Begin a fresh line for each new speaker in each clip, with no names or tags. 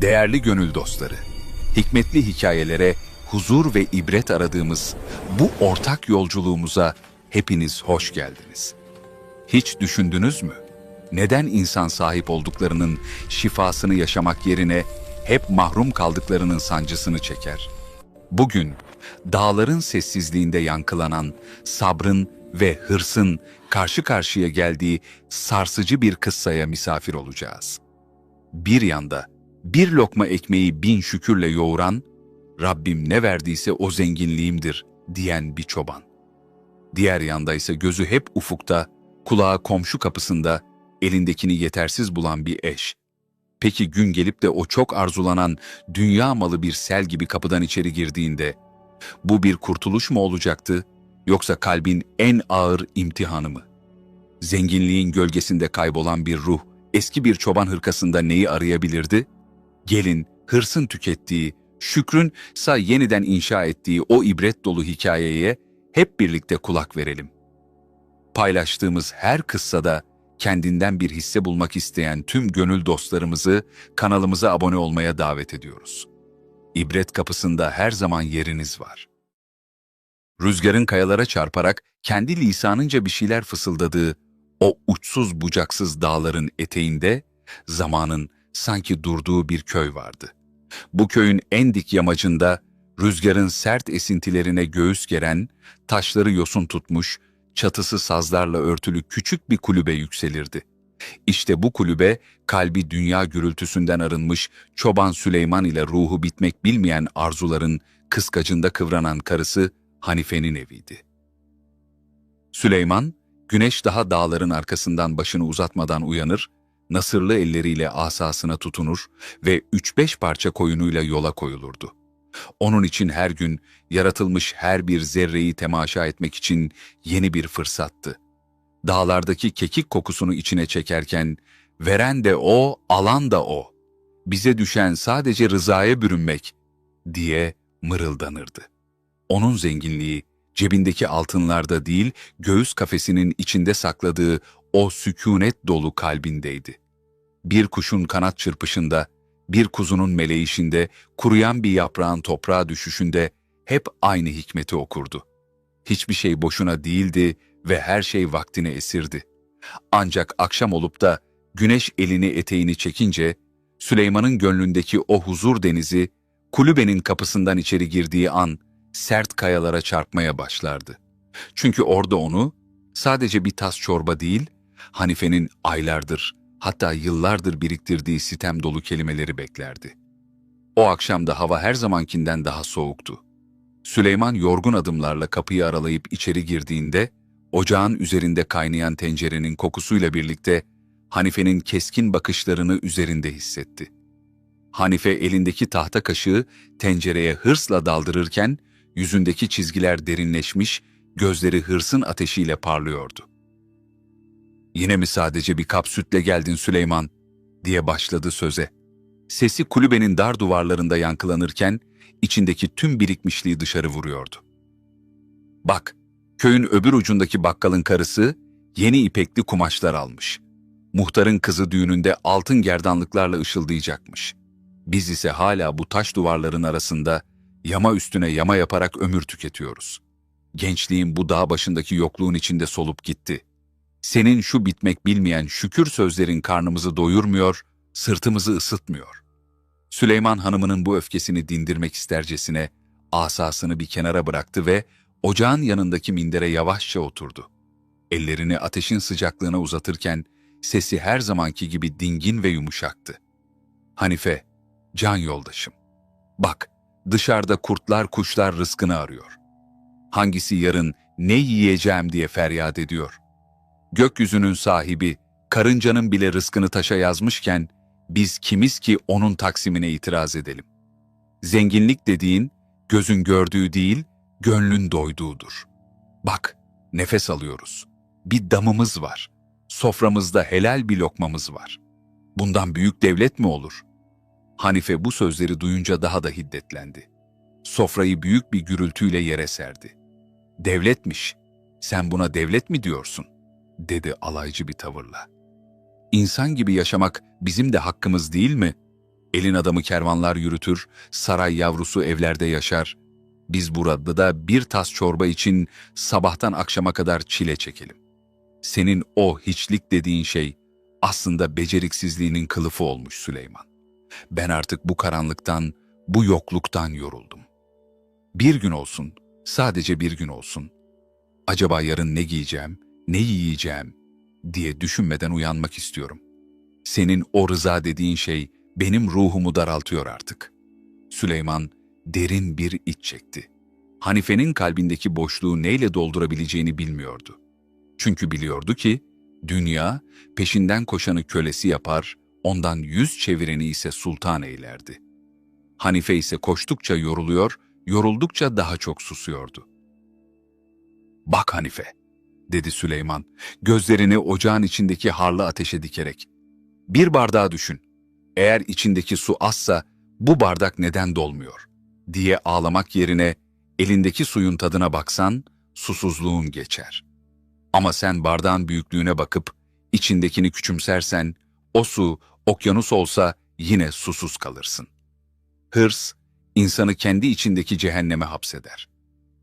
Değerli gönül dostları, hikmetli hikayelere huzur ve ibret aradığımız bu ortak yolculuğumuza hepiniz hoş geldiniz. Hiç düşündünüz mü? Neden insan sahip olduklarının şifasını yaşamak yerine hep mahrum kaldıklarının sancısını çeker? Bugün dağların sessizliğinde yankılanan sabrın ve hırsın karşı karşıya geldiği sarsıcı bir kıssaya misafir olacağız. Bir yanda bir lokma ekmeği bin şükürle yoğuran, Rabbim ne verdiyse o zenginliğimdir diyen bir çoban. Diğer yanda ise gözü hep ufukta, kulağı komşu kapısında, elindekini yetersiz bulan bir eş. Peki gün gelip de o çok arzulanan dünya malı bir sel gibi kapıdan içeri girdiğinde, bu bir kurtuluş mu olacaktı, yoksa kalbin en ağır imtihanı mı? Zenginliğin gölgesinde kaybolan bir ruh, eski bir çoban hırkasında neyi arayabilirdi? Gelin, hırsın tükettiği, şükrün sa yeniden inşa ettiği o ibret dolu hikayeye hep birlikte kulak verelim. Paylaştığımız her kıssada kendinden bir hisse bulmak isteyen tüm gönül dostlarımızı kanalımıza abone olmaya davet ediyoruz. İbret kapısında her zaman yeriniz var. Rüzgarın kayalara çarparak kendi lisanınca bir şeyler fısıldadığı o uçsuz bucaksız dağların eteğinde zamanın sanki durduğu bir köy vardı. Bu köyün en dik yamacında rüzgarın sert esintilerine göğüs geren, taşları yosun tutmuş, çatısı sazlarla örtülü küçük bir kulübe yükselirdi. İşte bu kulübe kalbi dünya gürültüsünden arınmış çoban Süleyman ile ruhu bitmek bilmeyen arzuların kıskacında kıvranan karısı Hanife'nin eviydi. Süleyman, güneş daha dağların arkasından başını uzatmadan uyanır, nasırlı elleriyle asasına tutunur ve üç beş parça koyunuyla yola koyulurdu. Onun için her gün yaratılmış her bir zerreyi temaşa etmek için yeni bir fırsattı. Dağlardaki kekik kokusunu içine çekerken, veren de o, alan da o. Bize düşen sadece rızaya bürünmek diye mırıldanırdı. Onun zenginliği, cebindeki altınlarda değil, göğüs kafesinin içinde sakladığı o sükunet dolu kalbindeydi. Bir kuşun kanat çırpışında, bir kuzunun meleğişinde, kuruyan bir yaprağın toprağa düşüşünde hep aynı hikmeti okurdu. Hiçbir şey boşuna değildi ve her şey vaktine esirdi. Ancak akşam olup da güneş elini eteğini çekince, Süleyman'ın gönlündeki o huzur denizi, kulübenin kapısından içeri girdiği an, sert kayalara çarpmaya başlardı. Çünkü orada onu, sadece bir tas çorba değil, Hanife'nin aylardır, hatta yıllardır biriktirdiği sitem dolu kelimeleri beklerdi. O akşam da hava her zamankinden daha soğuktu. Süleyman yorgun adımlarla kapıyı aralayıp içeri girdiğinde, ocağın üzerinde kaynayan tencerenin kokusuyla birlikte Hanife'nin keskin bakışlarını üzerinde hissetti. Hanife elindeki tahta kaşığı tencereye hırsla daldırırken, yüzündeki çizgiler derinleşmiş, gözleri hırsın ateşiyle parlıyordu. Yine mi sadece bir kap sütle geldin Süleyman? diye başladı söze. Sesi kulübenin dar duvarlarında yankılanırken içindeki tüm birikmişliği dışarı vuruyordu. Bak, köyün öbür ucundaki bakkalın karısı yeni ipekli kumaşlar almış. Muhtarın kızı düğününde altın gerdanlıklarla ışıldayacakmış. Biz ise hala bu taş duvarların arasında yama üstüne yama yaparak ömür tüketiyoruz. Gençliğin bu dağ başındaki yokluğun içinde solup gitti.'' Senin şu bitmek bilmeyen şükür sözlerin karnımızı doyurmuyor, sırtımızı ısıtmıyor. Süleyman hanımının bu öfkesini dindirmek istercesine asasını bir kenara bıraktı ve ocağın yanındaki mindere yavaşça oturdu. Ellerini ateşin sıcaklığına uzatırken sesi her zamanki gibi dingin ve yumuşaktı. Hanife, can yoldaşım. Bak, dışarıda kurtlar kuşlar rızkını arıyor. Hangisi yarın ne yiyeceğim diye feryat ediyor gökyüzünün sahibi, karıncanın bile rızkını taşa yazmışken, biz kimiz ki onun taksimine itiraz edelim? Zenginlik dediğin, gözün gördüğü değil, gönlün doyduğudur. Bak, nefes alıyoruz. Bir damımız var. Soframızda helal bir lokmamız var. Bundan büyük devlet mi olur? Hanife bu sözleri duyunca daha da hiddetlendi. Sofrayı büyük bir gürültüyle yere serdi. Devletmiş. Sen buna devlet mi diyorsun?'' Dedi alaycı bir tavırla. İnsan gibi yaşamak bizim de hakkımız değil mi? Elin adamı kervanlar yürütür, saray yavrusu evlerde yaşar. Biz burada da bir tas çorba için sabahtan akşama kadar çile çekelim. Senin o hiçlik dediğin şey aslında beceriksizliğinin kılıfı olmuş Süleyman. Ben artık bu karanlıktan, bu yokluktan yoruldum. Bir gün olsun, sadece bir gün olsun. Acaba yarın ne giyeceğim, ne yiyeceğim diye düşünmeden uyanmak istiyorum. Senin o rıza dediğin şey benim ruhumu daraltıyor artık. Süleyman derin bir iç çekti. Hanife'nin kalbindeki boşluğu neyle doldurabileceğini bilmiyordu. Çünkü biliyordu ki dünya peşinden koşanı kölesi yapar, ondan yüz çevireni ise sultan eylerdi. Hanife ise koştukça yoruluyor, yoruldukça daha çok susuyordu. Bak Hanife, dedi Süleyman, gözlerini ocağın içindeki harlı ateşe dikerek. Bir bardağı düşün. Eğer içindeki su azsa bu bardak neden dolmuyor? diye ağlamak yerine elindeki suyun tadına baksan susuzluğun geçer. Ama sen bardağın büyüklüğüne bakıp içindekini küçümsersen o su okyanus olsa yine susuz kalırsın. Hırs insanı kendi içindeki cehenneme hapseder.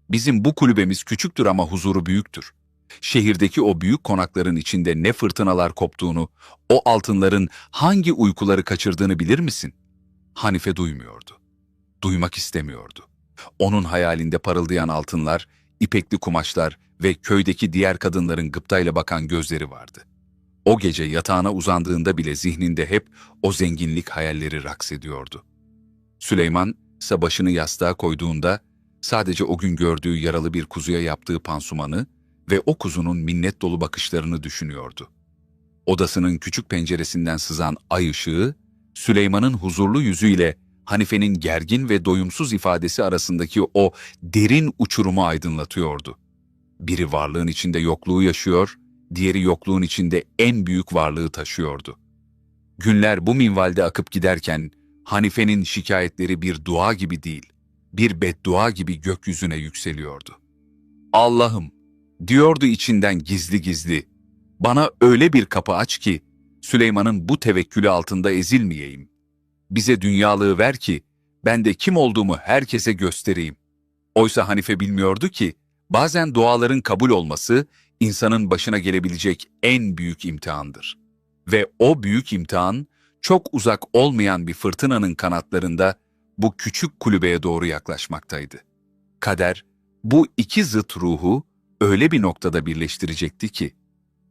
Bizim bu kulübemiz küçüktür ama huzuru büyüktür. Şehirdeki o büyük konakların içinde ne fırtınalar koptuğunu, o altınların hangi uykuları kaçırdığını bilir misin? Hanife duymuyordu. Duymak istemiyordu. Onun hayalinde parıldayan altınlar, ipekli kumaşlar ve köydeki diğer kadınların gıptayla bakan gözleri vardı. O gece yatağına uzandığında bile zihninde hep o zenginlik hayalleri raks ediyordu. Süleyman ise başını yastığa koyduğunda sadece o gün gördüğü yaralı bir kuzuya yaptığı pansumanı ve o kuzunun minnet dolu bakışlarını düşünüyordu. Odasının küçük penceresinden sızan ay ışığı, Süleyman'ın huzurlu yüzüyle Hanife'nin gergin ve doyumsuz ifadesi arasındaki o derin uçurumu aydınlatıyordu. Biri varlığın içinde yokluğu yaşıyor, diğeri yokluğun içinde en büyük varlığı taşıyordu. Günler bu minvalde akıp giderken Hanife'nin şikayetleri bir dua gibi değil, bir beddua gibi gökyüzüne yükseliyordu. Allah'ım, diyordu içinden gizli gizli, bana öyle bir kapı aç ki Süleyman'ın bu tevekkülü altında ezilmeyeyim. Bize dünyalığı ver ki ben de kim olduğumu herkese göstereyim. Oysa Hanife bilmiyordu ki bazen duaların kabul olması insanın başına gelebilecek en büyük imtihandır. Ve o büyük imtihan çok uzak olmayan bir fırtınanın kanatlarında bu küçük kulübeye doğru yaklaşmaktaydı. Kader bu iki zıt ruhu öyle bir noktada birleştirecekti ki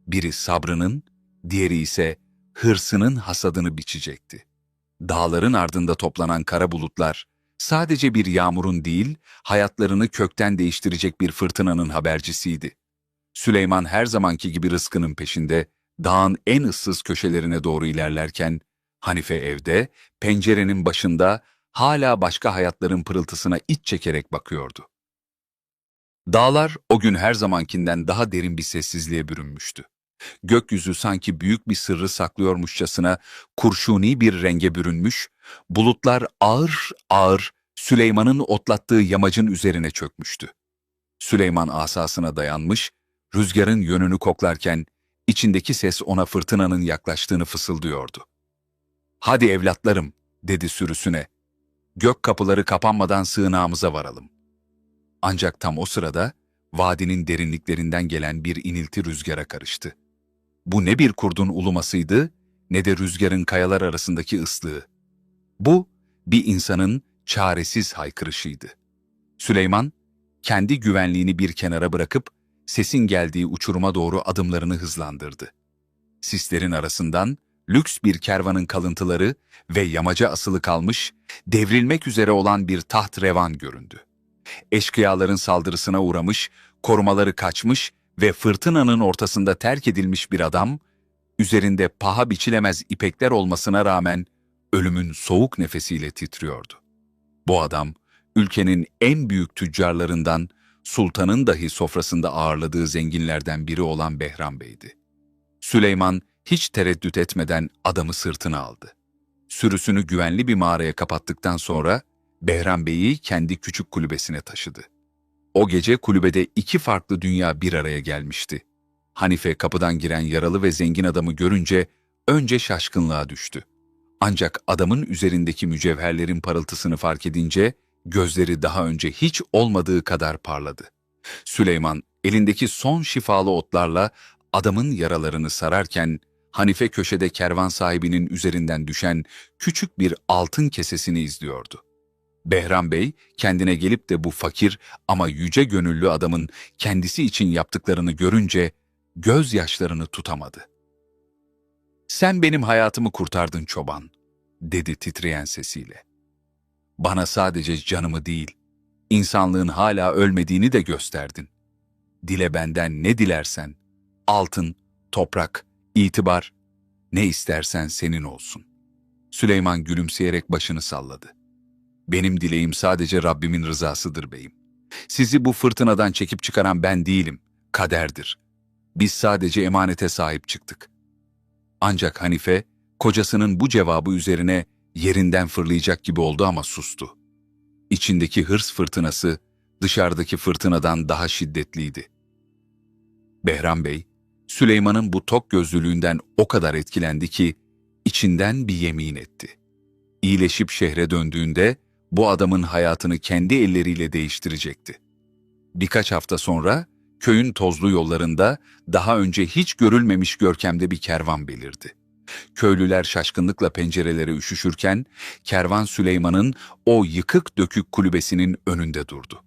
biri sabrının, diğeri ise hırsının hasadını biçecekti. Dağların ardında toplanan kara bulutlar sadece bir yağmurun değil, hayatlarını kökten değiştirecek bir fırtınanın habercisiydi. Süleyman her zamanki gibi rızkının peşinde, dağın en ıssız köşelerine doğru ilerlerken, Hanife evde, pencerenin başında hala başka hayatların pırıltısına iç çekerek bakıyordu. Dağlar o gün her zamankinden daha derin bir sessizliğe bürünmüştü. Gökyüzü sanki büyük bir sırrı saklıyormuşçasına kurşuni bir renge bürünmüş, bulutlar ağır ağır Süleyman'ın otlattığı yamacın üzerine çökmüştü. Süleyman asasına dayanmış, rüzgarın yönünü koklarken içindeki ses ona fırtınanın yaklaştığını fısıldıyordu. ''Hadi evlatlarım'' dedi sürüsüne. ''Gök kapıları kapanmadan sığınağımıza varalım.'' Ancak tam o sırada vadinin derinliklerinden gelen bir inilti rüzgara karıştı. Bu ne bir kurdun ulumasıydı ne de rüzgarın kayalar arasındaki ıslığı. Bu bir insanın çaresiz haykırışıydı. Süleyman kendi güvenliğini bir kenara bırakıp sesin geldiği uçuruma doğru adımlarını hızlandırdı. Sislerin arasından lüks bir kervanın kalıntıları ve yamaca asılı kalmış, devrilmek üzere olan bir taht revan göründü. Eşkıyaların saldırısına uğramış, korumaları kaçmış ve fırtınanın ortasında terk edilmiş bir adam, üzerinde paha biçilemez ipekler olmasına rağmen ölümün soğuk nefesiyle titriyordu. Bu adam, ülkenin en büyük tüccarlarından, sultanın dahi sofrasında ağırladığı zenginlerden biri olan Behram Bey'di. Süleyman hiç tereddüt etmeden adamı sırtına aldı. Sürüsünü güvenli bir mağaraya kapattıktan sonra Behram Bey'i kendi küçük kulübesine taşıdı. O gece kulübede iki farklı dünya bir araya gelmişti. Hanife kapıdan giren yaralı ve zengin adamı görünce önce şaşkınlığa düştü. Ancak adamın üzerindeki mücevherlerin parıltısını fark edince gözleri daha önce hiç olmadığı kadar parladı. Süleyman elindeki son şifalı otlarla adamın yaralarını sararken Hanife köşede kervan sahibinin üzerinden düşen küçük bir altın kesesini izliyordu. Behram Bey kendine gelip de bu fakir ama yüce gönüllü adamın kendisi için yaptıklarını görünce gözyaşlarını tutamadı. Sen benim hayatımı kurtardın çoban, dedi titreyen sesiyle. Bana sadece canımı değil, insanlığın hala ölmediğini de gösterdin. Dile benden ne dilersen, altın, toprak, itibar, ne istersen senin olsun. Süleyman gülümseyerek başını salladı. Benim dileğim sadece Rabbimin rızasıdır beyim. Sizi bu fırtınadan çekip çıkaran ben değilim, kaderdir. Biz sadece emanete sahip çıktık. Ancak Hanife, kocasının bu cevabı üzerine yerinden fırlayacak gibi oldu ama sustu. İçindeki hırs fırtınası dışarıdaki fırtınadan daha şiddetliydi. Behram Bey, Süleyman'ın bu tok gözlülüğünden o kadar etkilendi ki içinden bir yemin etti. İyileşip şehre döndüğünde bu adamın hayatını kendi elleriyle değiştirecekti. Birkaç hafta sonra köyün tozlu yollarında daha önce hiç görülmemiş görkemde bir kervan belirdi. Köylüler şaşkınlıkla pencerelere üşüşürken kervan Süleyman'ın o yıkık dökük kulübesinin önünde durdu.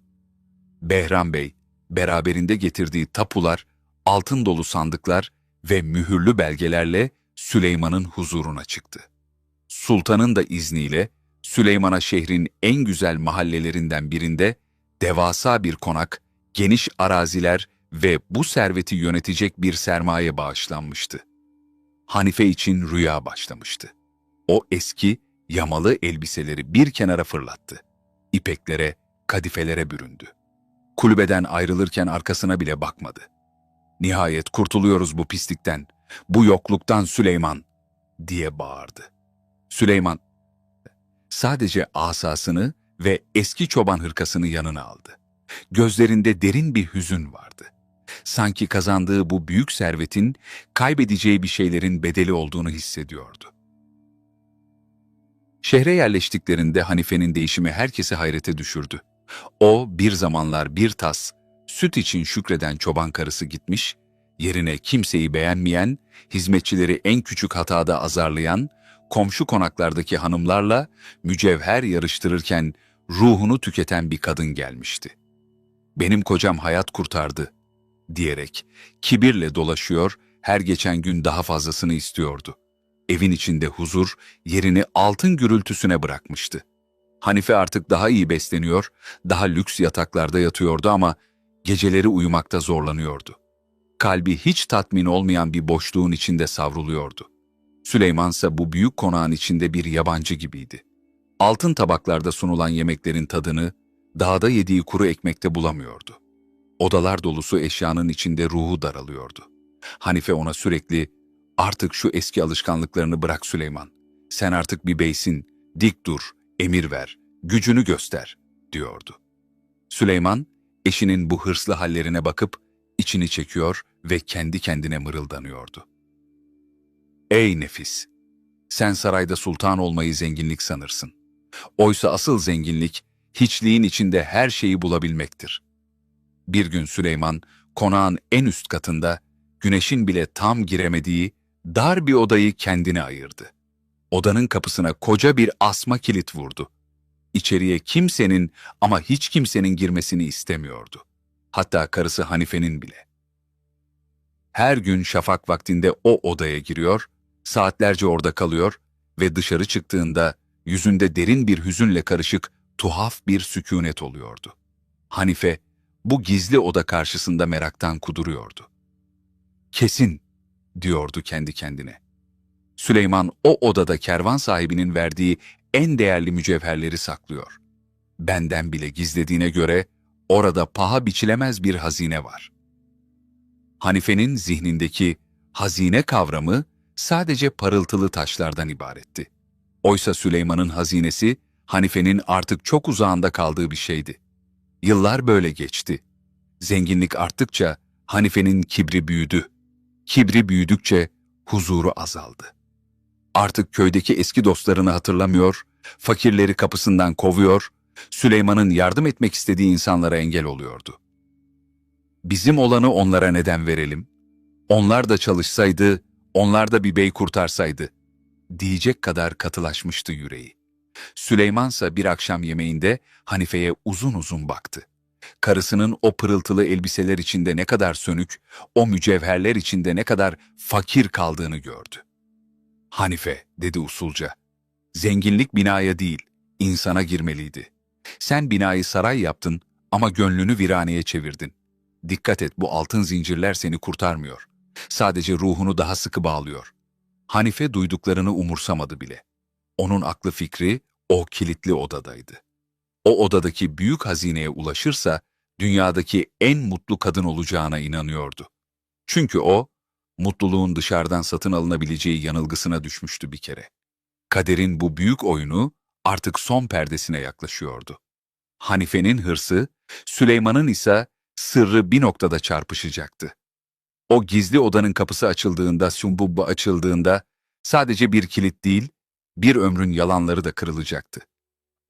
Behram Bey beraberinde getirdiği tapular, altın dolu sandıklar ve mühürlü belgelerle Süleyman'ın huzuruna çıktı. Sultanın da izniyle Süleyman'a şehrin en güzel mahallelerinden birinde devasa bir konak, geniş araziler ve bu serveti yönetecek bir sermaye bağışlanmıştı. Hanife için rüya başlamıştı. O eski, yamalı elbiseleri bir kenara fırlattı. İpeklere, kadifelere büründü. Kulübeden ayrılırken arkasına bile bakmadı. Nihayet kurtuluyoruz bu pislikten, bu yokluktan Süleyman, diye bağırdı. Süleyman, sadece asasını ve eski çoban hırkasını yanına aldı. Gözlerinde derin bir hüzün vardı. Sanki kazandığı bu büyük servetin kaybedeceği bir şeylerin bedeli olduğunu hissediyordu. Şehre yerleştiklerinde Hanife'nin değişimi herkesi hayrete düşürdü. O bir zamanlar bir tas, süt için şükreden çoban karısı gitmiş, yerine kimseyi beğenmeyen, hizmetçileri en küçük hatada azarlayan, komşu konaklardaki hanımlarla mücevher yarıştırırken ruhunu tüketen bir kadın gelmişti. Benim kocam hayat kurtardı diyerek kibirle dolaşıyor, her geçen gün daha fazlasını istiyordu. Evin içinde huzur yerini altın gürültüsüne bırakmıştı. Hanife artık daha iyi besleniyor, daha lüks yataklarda yatıyordu ama geceleri uyumakta zorlanıyordu. Kalbi hiç tatmin olmayan bir boşluğun içinde savruluyordu. Süleyman ise bu büyük konağın içinde bir yabancı gibiydi. Altın tabaklarda sunulan yemeklerin tadını dağda yediği kuru ekmekte bulamıyordu. Odalar dolusu eşyanın içinde ruhu daralıyordu. Hanife ona sürekli artık şu eski alışkanlıklarını bırak Süleyman. Sen artık bir beysin, dik dur, emir ver, gücünü göster diyordu. Süleyman eşinin bu hırslı hallerine bakıp içini çekiyor ve kendi kendine mırıldanıyordu. Ey nefis! Sen sarayda sultan olmayı zenginlik sanırsın. Oysa asıl zenginlik, hiçliğin içinde her şeyi bulabilmektir. Bir gün Süleyman, konağın en üst katında, güneşin bile tam giremediği dar bir odayı kendine ayırdı. Odanın kapısına koca bir asma kilit vurdu. İçeriye kimsenin ama hiç kimsenin girmesini istemiyordu. Hatta karısı Hanife'nin bile. Her gün şafak vaktinde o odaya giriyor, saatlerce orada kalıyor ve dışarı çıktığında yüzünde derin bir hüzünle karışık tuhaf bir sükunet oluyordu. Hanife bu gizli oda karşısında meraktan kuduruyordu. Kesin, diyordu kendi kendine. Süleyman o odada kervan sahibinin verdiği en değerli mücevherleri saklıyor. Benden bile gizlediğine göre orada paha biçilemez bir hazine var. Hanife'nin zihnindeki hazine kavramı sadece parıltılı taşlardan ibaretti. Oysa Süleyman'ın hazinesi Hanife'nin artık çok uzağında kaldığı bir şeydi. Yıllar böyle geçti. Zenginlik arttıkça Hanife'nin kibri büyüdü. Kibri büyüdükçe huzuru azaldı. Artık köydeki eski dostlarını hatırlamıyor, fakirleri kapısından kovuyor, Süleyman'ın yardım etmek istediği insanlara engel oluyordu. Bizim olanı onlara neden verelim? Onlar da çalışsaydı, onlar da bir bey kurtarsaydı, diyecek kadar katılaşmıştı yüreği. Süleymansa bir akşam yemeğinde Hanife'ye uzun uzun baktı. Karısının o pırıltılı elbiseler içinde ne kadar sönük, o mücevherler içinde ne kadar fakir kaldığını gördü. Hanife, dedi usulca, zenginlik binaya değil, insana girmeliydi. Sen binayı saray yaptın ama gönlünü viraneye çevirdin. Dikkat et bu altın zincirler seni kurtarmıyor. Sadece ruhunu daha sıkı bağlıyor. Hanife duyduklarını umursamadı bile. Onun aklı fikri o kilitli odadaydı. O odadaki büyük hazineye ulaşırsa dünyadaki en mutlu kadın olacağına inanıyordu. Çünkü o, mutluluğun dışarıdan satın alınabileceği yanılgısına düşmüştü bir kere. Kaderin bu büyük oyunu artık son perdesine yaklaşıyordu. Hanife'nin hırsı, Süleyman'ın ise sırrı bir noktada çarpışacaktı. O gizli odanın kapısı açıldığında, Sümbubba açıldığında sadece bir kilit değil, bir ömrün yalanları da kırılacaktı.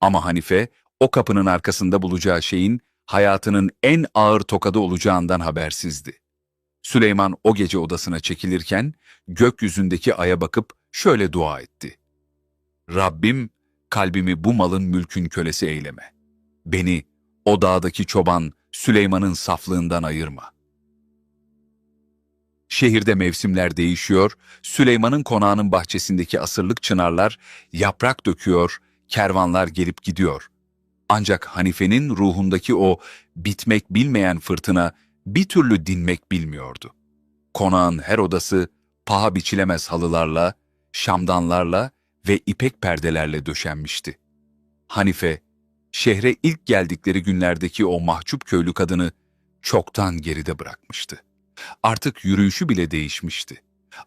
Ama Hanife, o kapının arkasında bulacağı şeyin hayatının en ağır tokadı olacağından habersizdi. Süleyman o gece odasına çekilirken gökyüzündeki aya bakıp şöyle dua etti. Rabbim kalbimi bu malın mülkün kölesi eyleme. Beni o dağdaki çoban Süleyman'ın saflığından ayırma. Şehirde mevsimler değişiyor, Süleyman'ın konağının bahçesindeki asırlık çınarlar yaprak döküyor, kervanlar gelip gidiyor. Ancak Hanife'nin ruhundaki o bitmek bilmeyen fırtına bir türlü dinmek bilmiyordu. Konağın her odası paha biçilemez halılarla, şamdanlarla ve ipek perdelerle döşenmişti. Hanife, şehre ilk geldikleri günlerdeki o mahcup köylü kadını çoktan geride bırakmıştı. Artık yürüyüşü bile değişmişti.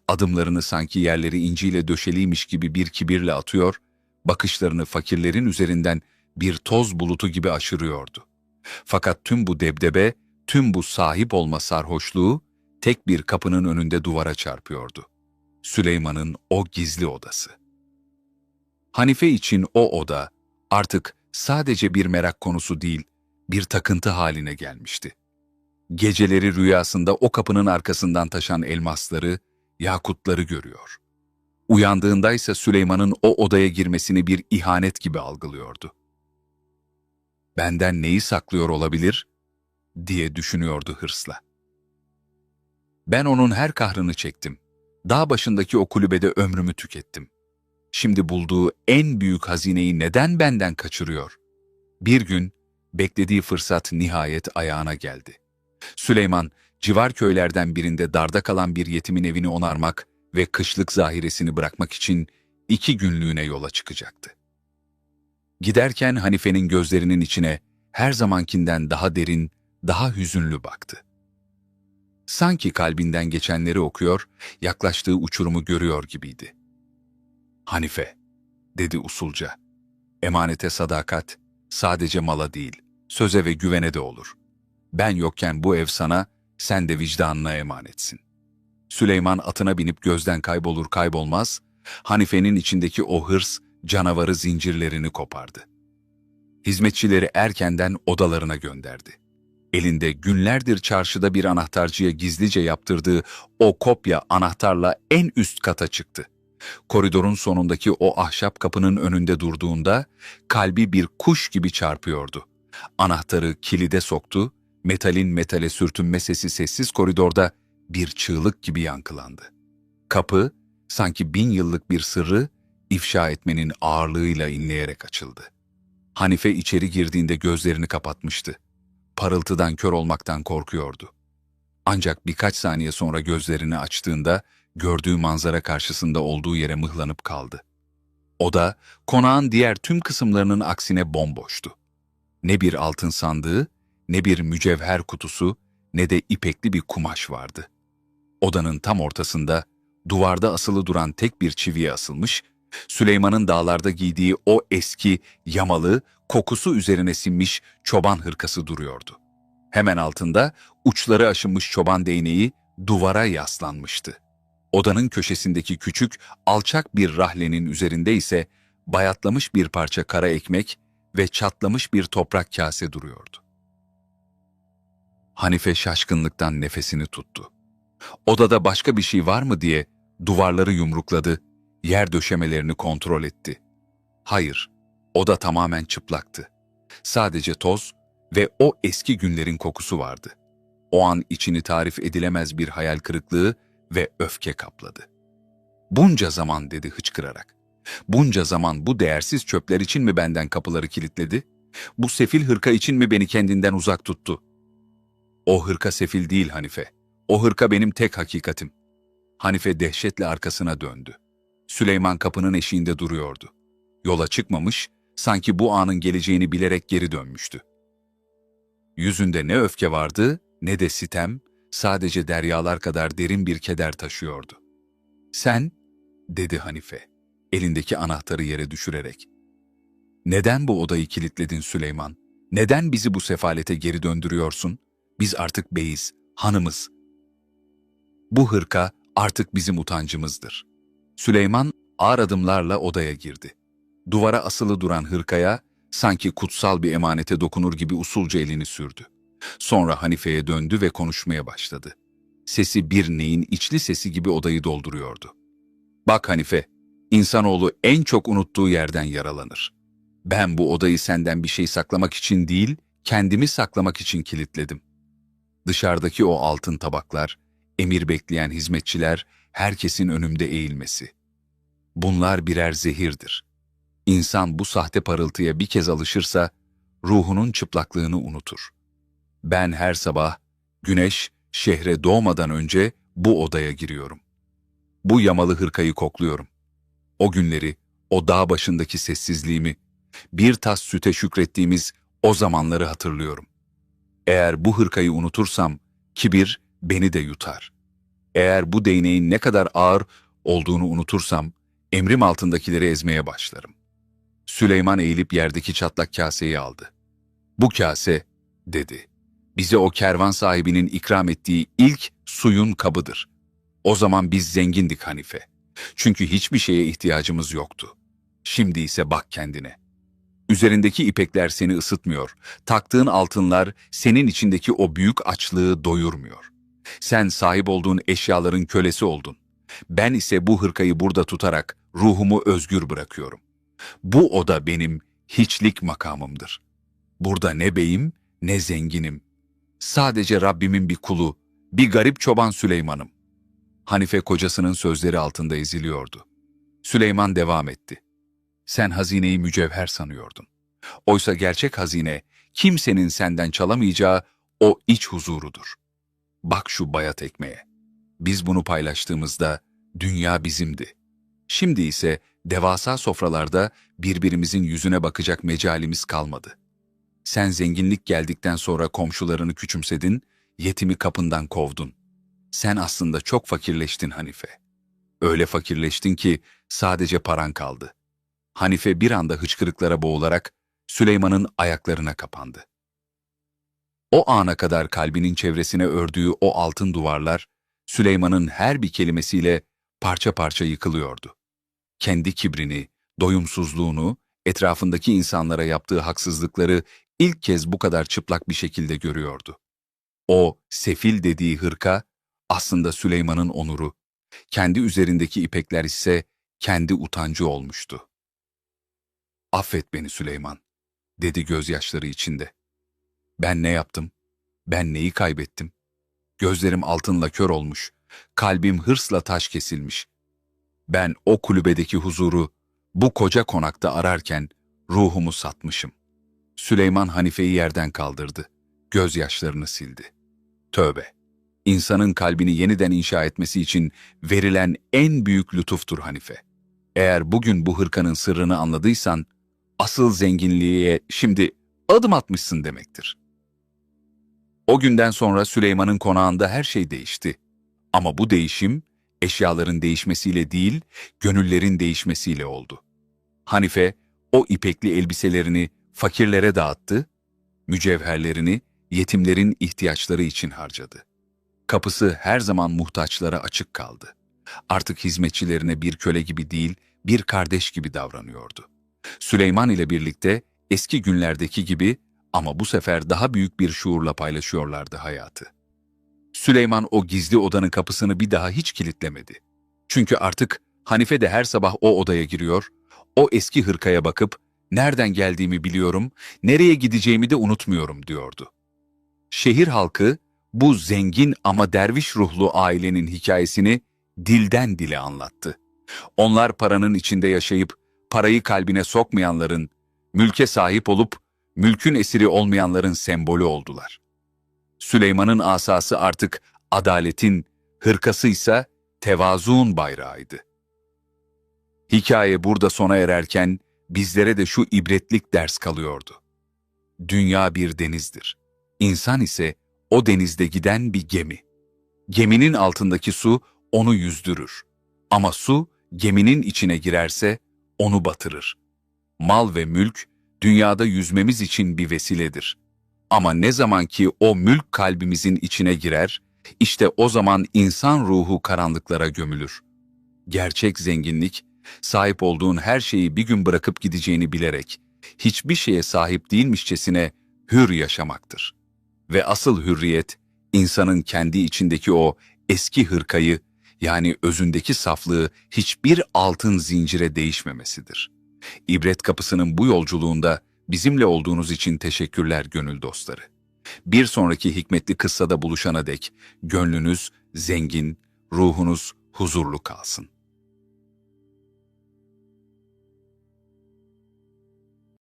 Adımlarını sanki yerleri inciyle döşeliymiş gibi bir kibirle atıyor, bakışlarını fakirlerin üzerinden bir toz bulutu gibi aşırıyordu. Fakat tüm bu debdebe, tüm bu sahip olma sarhoşluğu tek bir kapının önünde duvara çarpıyordu. Süleyman'ın o gizli odası. Hanife için o oda artık sadece bir merak konusu değil, bir takıntı haline gelmişti. Geceleri rüyasında o kapının arkasından taşan elmasları, yakutları görüyor. Uyandığında ise Süleyman'ın o odaya girmesini bir ihanet gibi algılıyordu. Benden neyi saklıyor olabilir? diye düşünüyordu hırsla. Ben onun her kahrını çektim. Dağ başındaki o kulübede ömrümü tükettim. Şimdi bulduğu en büyük hazineyi neden benden kaçırıyor? Bir gün beklediği fırsat nihayet ayağına geldi. Süleyman, civar köylerden birinde darda kalan bir yetimin evini onarmak ve kışlık zahiresini bırakmak için iki günlüğüne yola çıkacaktı. Giderken Hanife'nin gözlerinin içine her zamankinden daha derin, daha hüzünlü baktı. Sanki kalbinden geçenleri okuyor, yaklaştığı uçurumu görüyor gibiydi. Hanife, dedi usulca, emanete sadakat sadece mala değil, söze ve güvene de olur. Ben yokken bu ev sana, sen de vicdanına emanetsin. Süleyman atına binip gözden kaybolur kaybolmaz, Hanife'nin içindeki o hırs, canavarı zincirlerini kopardı. Hizmetçileri erkenden odalarına gönderdi. Elinde günlerdir çarşıda bir anahtarcıya gizlice yaptırdığı o kopya anahtarla en üst kata çıktı. Koridorun sonundaki o ahşap kapının önünde durduğunda kalbi bir kuş gibi çarpıyordu. Anahtarı kilide soktu, metalin metale sürtünme sesi sessiz koridorda bir çığlık gibi yankılandı. Kapı, sanki bin yıllık bir sırrı ifşa etmenin ağırlığıyla inleyerek açıldı. Hanife içeri girdiğinde gözlerini kapatmıştı. Parıltıdan kör olmaktan korkuyordu. Ancak birkaç saniye sonra gözlerini açtığında gördüğü manzara karşısında olduğu yere mıhlanıp kaldı. Oda, konağın diğer tüm kısımlarının aksine bomboştu. Ne bir altın sandığı, ne bir mücevher kutusu, ne de ipekli bir kumaş vardı. Odanın tam ortasında, duvarda asılı duran tek bir çiviye asılmış, Süleyman'ın dağlarda giydiği o eski, yamalı, kokusu üzerine sinmiş çoban hırkası duruyordu. Hemen altında uçları aşınmış çoban değneği duvara yaslanmıştı. Odanın köşesindeki küçük, alçak bir rahlenin üzerinde ise bayatlamış bir parça kara ekmek ve çatlamış bir toprak kase duruyordu. Hanife şaşkınlıktan nefesini tuttu. Odada başka bir şey var mı diye duvarları yumrukladı, yer döşemelerini kontrol etti. Hayır, oda tamamen çıplaktı. Sadece toz ve o eski günlerin kokusu vardı. O an içini tarif edilemez bir hayal kırıklığı ve öfke kapladı. Bunca zaman dedi hıçkırarak. Bunca zaman bu değersiz çöpler için mi benden kapıları kilitledi? Bu sefil hırka için mi beni kendinden uzak tuttu? O hırka sefil değil Hanife. O hırka benim tek hakikatim. Hanife dehşetle arkasına döndü. Süleyman kapının eşiğinde duruyordu. Yola çıkmamış, sanki bu anın geleceğini bilerek geri dönmüştü. Yüzünde ne öfke vardı ne de sitem, sadece deryalar kadar derin bir keder taşıyordu. Sen, dedi Hanife, elindeki anahtarı yere düşürerek. Neden bu odayı kilitledin Süleyman? Neden bizi bu sefalete geri döndürüyorsun? Biz artık beyiz, hanımız. Bu hırka artık bizim utancımızdır. Süleyman ağır adımlarla odaya girdi. Duvara asılı duran hırkaya sanki kutsal bir emanete dokunur gibi usulca elini sürdü. Sonra Hanife'ye döndü ve konuşmaya başladı. Sesi bir neyin içli sesi gibi odayı dolduruyordu. Bak Hanife, insanoğlu en çok unuttuğu yerden yaralanır. Ben bu odayı senden bir şey saklamak için değil, kendimi saklamak için kilitledim. Dışarıdaki o altın tabaklar, emir bekleyen hizmetçiler, herkesin önümde eğilmesi. Bunlar birer zehirdir. İnsan bu sahte parıltıya bir kez alışırsa, ruhunun çıplaklığını unutur. Ben her sabah, güneş şehre doğmadan önce bu odaya giriyorum. Bu yamalı hırkayı kokluyorum. O günleri, o dağ başındaki sessizliğimi, bir tas süte şükrettiğimiz o zamanları hatırlıyorum. Eğer bu hırkayı unutursam, kibir beni de yutar. Eğer bu değneğin ne kadar ağır olduğunu unutursam, emrim altındakileri ezmeye başlarım. Süleyman eğilip yerdeki çatlak kaseyi aldı. Bu kase, dedi, bize o kervan sahibinin ikram ettiği ilk suyun kabıdır. O zaman biz zengindik Hanife. Çünkü hiçbir şeye ihtiyacımız yoktu. Şimdi ise bak kendine. Üzerindeki ipekler seni ısıtmıyor. Taktığın altınlar senin içindeki o büyük açlığı doyurmuyor. Sen sahip olduğun eşyaların kölesi oldun. Ben ise bu hırkayı burada tutarak ruhumu özgür bırakıyorum. Bu oda benim hiçlik makamımdır. Burada ne beyim ne zenginim. Sadece Rabbimin bir kulu, bir garip çoban Süleyman'ım. Hanife kocasının sözleri altında eziliyordu. Süleyman devam etti. Sen hazineyi mücevher sanıyordun. Oysa gerçek hazine kimsenin senden çalamayacağı o iç huzurudur. Bak şu bayat ekmeğe. Biz bunu paylaştığımızda dünya bizimdi. Şimdi ise devasa sofralarda birbirimizin yüzüne bakacak mecalimiz kalmadı. Sen zenginlik geldikten sonra komşularını küçümsedin, yetimi kapından kovdun. Sen aslında çok fakirleştin Hanife. Öyle fakirleştin ki sadece paran kaldı. Hanife bir anda hıçkırıklara boğularak Süleyman'ın ayaklarına kapandı. O ana kadar kalbinin çevresine ördüğü o altın duvarlar, Süleyman'ın her bir kelimesiyle parça parça yıkılıyordu. Kendi kibrini, doyumsuzluğunu, etrafındaki insanlara yaptığı haksızlıkları ilk kez bu kadar çıplak bir şekilde görüyordu. O, sefil dediği hırka, aslında Süleyman'ın onuru, kendi üzerindeki ipekler ise kendi utancı olmuştu. Affet beni Süleyman, dedi gözyaşları içinde. Ben ne yaptım? Ben neyi kaybettim? Gözlerim altınla kör olmuş, kalbim hırsla taş kesilmiş. Ben o kulübedeki huzuru, bu koca konakta ararken ruhumu satmışım. Süleyman Hanife'yi yerden kaldırdı. Gözyaşlarını sildi. Tövbe! İnsanın kalbini yeniden inşa etmesi için verilen en büyük lütuftur Hanife. Eğer bugün bu hırkanın sırrını anladıysan, asıl zenginliğe şimdi adım atmışsın demektir. O günden sonra Süleyman'ın konağında her şey değişti. Ama bu değişim, eşyaların değişmesiyle değil, gönüllerin değişmesiyle oldu. Hanife, o ipekli elbiselerini fakirlere dağıttı, mücevherlerini yetimlerin ihtiyaçları için harcadı. Kapısı her zaman muhtaçlara açık kaldı. Artık hizmetçilerine bir köle gibi değil, bir kardeş gibi davranıyordu. Süleyman ile birlikte eski günlerdeki gibi ama bu sefer daha büyük bir şuurla paylaşıyorlardı hayatı. Süleyman o gizli odanın kapısını bir daha hiç kilitlemedi. Çünkü artık Hanife de her sabah o odaya giriyor, o eski hırkaya bakıp nereden geldiğimi biliyorum, nereye gideceğimi de unutmuyorum diyordu. Şehir halkı bu zengin ama derviş ruhlu ailenin hikayesini dilden dile anlattı. Onlar paranın içinde yaşayıp parayı kalbine sokmayanların, mülke sahip olup mülkün esiri olmayanların sembolü oldular. Süleyman'ın asası artık adaletin, hırkası ise tevazuun bayrağıydı. Hikaye burada sona ererken bizlere de şu ibretlik ders kalıyordu. Dünya bir denizdir. İnsan ise o denizde giden bir gemi. Geminin altındaki su onu yüzdürür. Ama su geminin içine girerse onu batırır. Mal ve mülk dünyada yüzmemiz için bir vesiledir. Ama ne zaman ki o mülk kalbimizin içine girer, işte o zaman insan ruhu karanlıklara gömülür. Gerçek zenginlik, sahip olduğun her şeyi bir gün bırakıp gideceğini bilerek, hiçbir şeye sahip değilmişçesine hür yaşamaktır. Ve asıl hürriyet, insanın kendi içindeki o eski hırkayı, yani özündeki saflığı hiçbir altın zincire değişmemesidir. İbret kapısının bu yolculuğunda bizimle olduğunuz için teşekkürler gönül dostları. Bir sonraki hikmetli kıssada buluşana dek gönlünüz zengin, ruhunuz huzurlu kalsın.